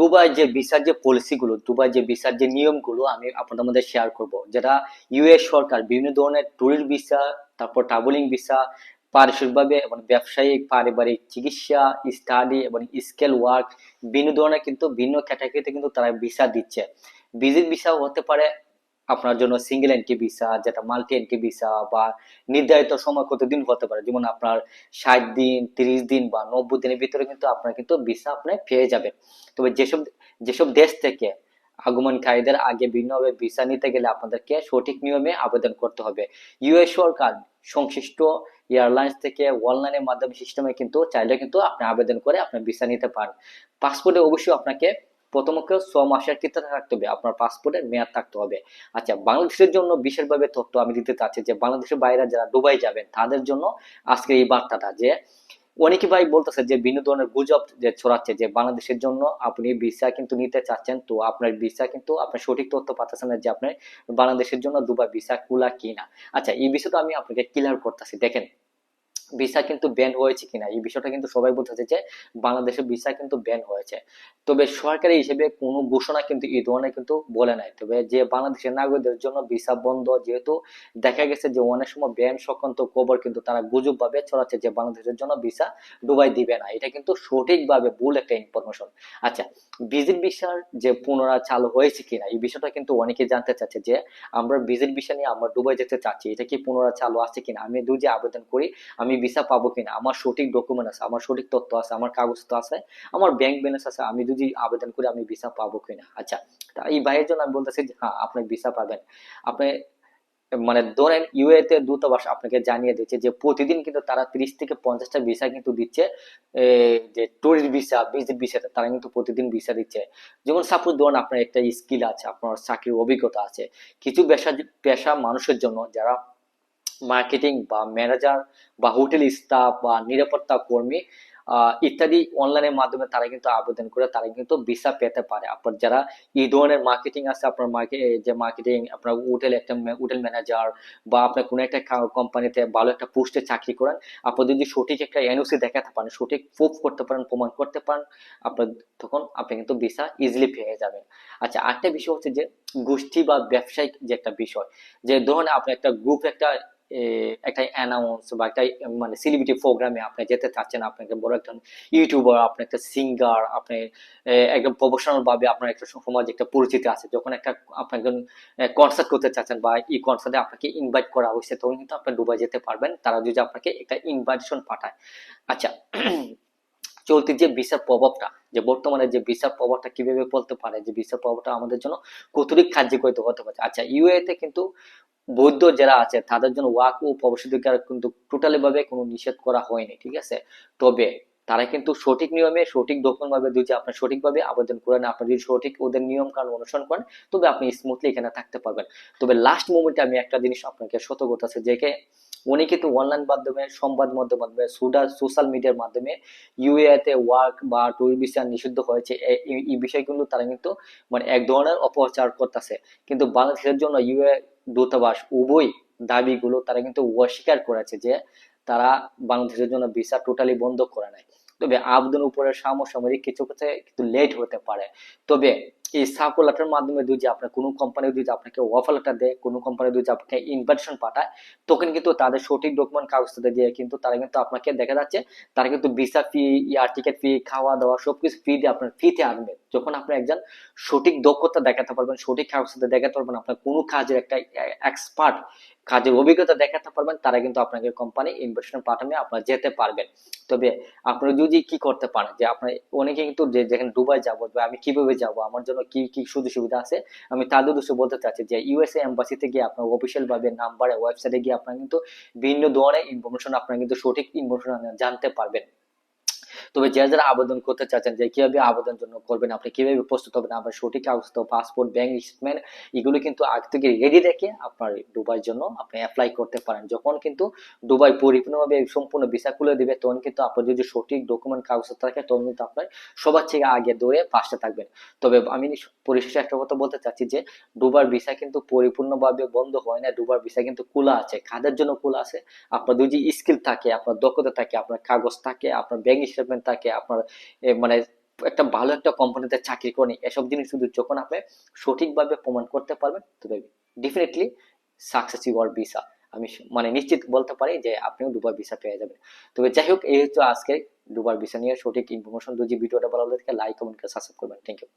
Dubai যে ভিসার যে পলিসিগুলো দুবাই যে ভিসার যে নিয়মগুলো আমি আপনাদের মধ্যে শেয়ার করব। যেটা ইউএস সরকার বিভিন্ন ধরনের ট্যুরিস্ট ভিসা তারপর ট্রাভেলিং ভিসা পারিশ্রমিকভাবে এবং ব্যবসায়িক পারিবারিক চিকিৎসা স্টাডি এবং স্কেল ওয়ার্ক বিভিন্ন ধরনের কিন্তু, ভিন্ন ক্যাটাগরিতে কিন্তু তারা ভিসা দিচ্ছে। ভিজিট ভিসাও হতে পারে আপনার জন্য সিঙ্গেল এন্ট্রি ভিসা যেটা মাল্টি এন্ট্রি ভিসা বা নির্ধারিত সময় কতদিন হতে পারে। যেমন আপনার ষাট দিন, তিরিশ দিন বা নব্বই দিনের ভিতরে কিন্তু আপনার কিন্তু ভিসা আপনি পেয়ে যাবেন। তবে যেসব যেসব দেশ থেকে আগমনকারীদের আগে ভিন্নভাবে ভিসা নিতে গেলে আপনাদেরকে সঠিক নিয়মে আবেদন করতে হবে। ইউএস সরকার সংশ্লিষ্ট এয়ারলাইন্স থেকে অনলাইনের মাধ্যমে সিস্টেমে কিন্তু চাইলে কিন্তু আপনি আবেদন করে আপনার ভিসা নিতে পারেন। পাসপোর্টে অবশ্যই আপনাকে প্রথমত ছ মাসের কৃত্যতা থাকতে হবে, আপনার পাসপোর্টের মেয়াদ থাকতে হবে। আচ্ছা বাংলাদেশের জন্য বিশেষভাবে তথ্য আমি দিতে চাচ্ছি যে, বাংলাদেশের বাইরে যারা দুবাই যাবেন, তাদের জন্য আজকে এই বার্তাটা যে, অনেকে ভাই বলতেছে যে, বিভিন্ন ধরনের গুজব যে ছড়াচ্ছে যে, বাংলাদেশের জন্য আপনি ভিসা কিন্তু নিতে চাচ্ছেন, তো আপনার ভিসা কিন্তু আপনার সঠিক তথ্য পাচ্ছেন না যে, আপনি বাংলাদেশের জন্য দুবাই ভিসা খোলা কিনা। আচ্ছা এই বিষয়টা আমি আপনাকে ক্লিয়ার করতেছি। দেখেন ভিসা কিন্তু ব্যান হয়েছে কিনা? এই বিষয়টা কিন্তু সবাই বলতেছে যে বাংলাদেশের ভিসা কিন্তু ব্যান হয়েছে। তবে সরকারি হিসেবে কোনো ঘোষণা কিন্তু এই ধরনের কিন্তু বলে নাই। তবে যে বাংলাদেশের নাগরিকদের জন্য ভিসা বন্ধ, যেহেতু দেখা গেছে যে অনেক সময় ব্যান সংক্রান্ত খবর কিন্তু তারা গুজব ভাবে ছড়াচ্ছে যে বাংলাদেশের জন্য ভিসা দুবাই দিবে না। এটা কিন্তু সঠিকভাবে ভুল একটা ইনফরমেশন আচ্ছা ভিজিট ভিসার যে পুনরায় চালু হয়েছে কিনা, এই বিষয়টা কিন্তু অনেকে জানতে চাচ্ছে যে আমরা ভিজিট ভিসা নিয়ে আমরা দুবাই যেতে চাচ্ছি, এটা কি পুনরায় চালু আছে কিনা? আমি দুই যে আবেদন করি, আমি ভিসা পাবো কিনা, আমার সঠিক ডকুমেন্ট আছে, আমার সঠিক তথ্য আছে, আমার কাগজ তো আছে, আমার ব্যাংক ব্যালেন্স আছে, আমি যদি আবেদন করি আমি ভিসা পাবো কিনা? আচ্ছা তা এই ভাইয়ের জন্য আমি বলতেছি যে হ্যাঁ আপনি ভিসা পাবেন। আপনি মানে ধরেন ইউএ তে দূতাবাস আপনাকে জানিয়ে দিচ্ছে যে, প্রতিদিন কিন্তু তারা ত্রিশ থেকে পঞ্চাশটা ভিসা কিন্তু দিচ্ছে যে টুরিস্ট ভিসা ভিজিট ভিসা তারা কিন্তু প্রতিদিন ভিসা দিচ্ছে। যেমন সাপোজ ধরুন আপনার একটা স্কিল আছে, আপনার চাকরির অভিজ্ঞতা আছে, কিছু পেশা পেশা মানুষের জন্য যারা মার্কেটিং বা ম্যানেজার বা হোটেল স্টাফ বা নিরাপত্তা কর্মী ইত্যাদি অনলাইনের মাধ্যমে তারা কিন্তু আবেদন করে, তারা কিন্তু ভিসা পেতে পারে। আপনার যারা এই ধরনের মার্কেটিং আছে, আপনার যে মার্কেটিং আপনার হোটেল একটা হোটেল ম্যানেজার বা আপনার কোনো একটা কোম্পানিতে ভালো একটা পোস্টে চাকরি করেন, আপনি যদি সঠিক একটা এনওসি দেখাতে পারেন, সঠিক প্রুফ করতে পারেন, প্রমাণ করতে পারেন, আপনার তখন আপনি কিন্তু ভিসা ইজিলি পেয়ে যাবেন। আচ্ছা আরেকটা বিষয় হচ্ছে যে গোষ্ঠী বা ব্যবসায়িক যে একটা বিষয়, যে ধরুন আপনি একটা গ্রুপ একটা একটা অ্যানাউন্স বা একটা মানে সেলিব্রিটি প্রোগ্রামে আপনি যেতে চাচ্ছেন আপনি একটা বড় একটা ইউটিউবার আপনি একটা সিঙ্গার আপনি একদম প্রফেশনাল ভাবে আপনার একটা সমাজ একটা পরিচিতি আছে। যখন একটা, আপনি একজন কনসার্ট করতে চাচ্ছেন বা এই কনসার্টে আপনাকে ইনভাইট করা হয়েছে, তখন কিন্তু আপনি দুবাই যেতে পারবেন। তারা যদি আপনাকে একটা ইনভাইটেশন পাঠায়। আচ্ছা চলতি যে ভিসার প্রভাবটা, যে বর্তমানে যে ভিসার প্রভাবটা কীভাবে বলতে পারে? যে ভিসার প্রভাবটা আমাদের জন্য কতটুক কার্যকরিত হতে পারে? আচ্ছা ইউএ তে কিন্তু বৌদ্ধ যারা আছে, তাদের জন্য ওয়াক ও প্রবেশাধিকার কিন্তু টোটালি ভাবে কোনো নিষেধ করা হয়নি, ঠিক আছে? তবে তারা কিন্তু সঠিক নিয়মে, সঠিক ভাবে যদি আপনি সঠিকভাবে আবেদন করেন আপনি যদি সঠিক ওদের নিয়ম কানুন অনুসরণ করেন, তবে আপনি স্মুথলি এখানে থাকতে পারবেন। তবে লাস্ট মোমেন্টে আমি একটা জিনিস আপনাকে সতর্কতা আছে যে উনি কিন্তু অনলাইন মাধ্যমে, সংবাদ মাধ্যম মাধ্যমে সোশ্যাল মিডিয়ার মাধ্যমে ইউএ তে ওয়ার্ক বা টুর ভিসা নিষিদ্ধ হয়েছে এই- বিষয়গুলো তারা কিন্তু মানে এক ধরনের অপপ্রচার করতেছে। কিন্তু বাংলাদেশের জন্য ইউএ দূতাবাস উভয় দাবিগুলো তারা কিন্তু অস্বীকার করেছে যে তারা বাংলাদেশের জন্য ভিসা টোটালি বন্ধ করে নাই তবে আবেদন উপরে সামসাময়িক কিছু কিছু কিন্তু লেট হতে পারে। তবে এই সার্কুল লেটার মাধ্যমে যদি আপনার কোনো কোম্পানি যদি আপনাকে অফার লেটার দেয়, কোনো কোম্পানি যদি আপনাকে ইনভাইটেশন পাঠায়, তখন কিন্তু তাদের সঠিক ডকুমেন্ট কাগজটা দিয়ে কিন্তু তারা কিন্তু আপনাকে দেখা যাচ্ছে, তারা কিন্তু visa fee air ticket fee খাওয়া দাওয়া সবকিছু ফ্রি দিয়ে আপনার ফ্রিতে আনবে যখন আপনি একজন সঠিক দক্ষতা দেখাতে পারবেন, সঠিক কাগজটা দেখাতে পারবেন, আপনার কোনো কাজের একটা এক্সপার্ট কাজের অভিজ্ঞতা দেখাতে পারবেন, তারা কিন্তু আপনাকে কোম্পানি ইনভেস্টমেন্ট পাঠাবে আপনারা যেতে পারবেন। তবে আপনারা যদি কি করতে পারেন, যে আপনার অনেকে কিন্তু যেখানে দুবাই যাব বা আমি কীভাবে যাব, আমার জন্য কি কি সুযোগ সুবিধা আছে? আমি তাদের উদ্দেশ্যে বলতে চাচ্ছি যে ইউএসএ এম্বাসিতে গিয়ে আপনার অফিসিয়াল ভাবে নাম্বারে ওয়েবসাইটে গিয়ে আপনারা কিন্তু বিভিন্ন ধরনের ইনফরমেশন আপনারা কিন্তু সঠিক ইনফরমেশন জানতে পারবেন। তবে যারা যারা আবেদন করতে চাচ্ছেন, যে কীভাবে আবেদন জন্য করবেন, আপনি কীভাবে প্রস্তুত হবেন, আপনার সঠিক কাগজ পাসপোর্ট, ব্যাংক স্টেটমেন্ট, এগুলো কিন্তু আগ থেকে রেডি রেখে আপনার দুবাইয়ের জন্য আপনি অ্যাপ্লাই করতে পারেন। যখন কিন্তু দুবাই পরিপূর্ণভাবে সম্পূর্ণ ভিসা খুলে দিবে, তখন কিন্তু আপনার যদি সঠিক ডকুমেন্ট কাগজ থাকে, তখন কিন্তু আপনার সবার থেকে আগে দৌড়ে পাশে থাকবেন। তবে আমি পরিশেষে একটা কথা বলতে চাচ্ছি যে, দুবার ভিসা কিন্তু পরিপূর্ণভাবে বন্ধ হয় না, দুবার ভিসা কিন্তু খোলা আছে। কাদের জন্য খোলা আছে? আপনার যদি স্কিল থাকে, আপনার দক্ষতা থাকে, আপনার কাগজ থাকে, আপনার ব্যাংক স্টেটমেন্ট থাকে আপনার মানে একটা ভালো একটা কোম্পানিতে চাকরি করেন এসব জিনিস শুধু যখন আপনি সঠিকভাবে প্রমাণ করতে পারবেন। তবে ডেফিনেটলি সাকসেস ইউর ভিসা আমি মানে নিশ্চিত বলতে পারি যে আপনিও দুবার ভিসা পেয়ে যাবেন। তবে যাই হোক, এই হচ্ছে আজকে দুবার ভিসা নিয়ে সঠিক ইনফরমেশন যদি ভিডিওটা ভালো লাগে লাইক কমেন্ট করে সাবস্ক্রাইব করবেন। Thank you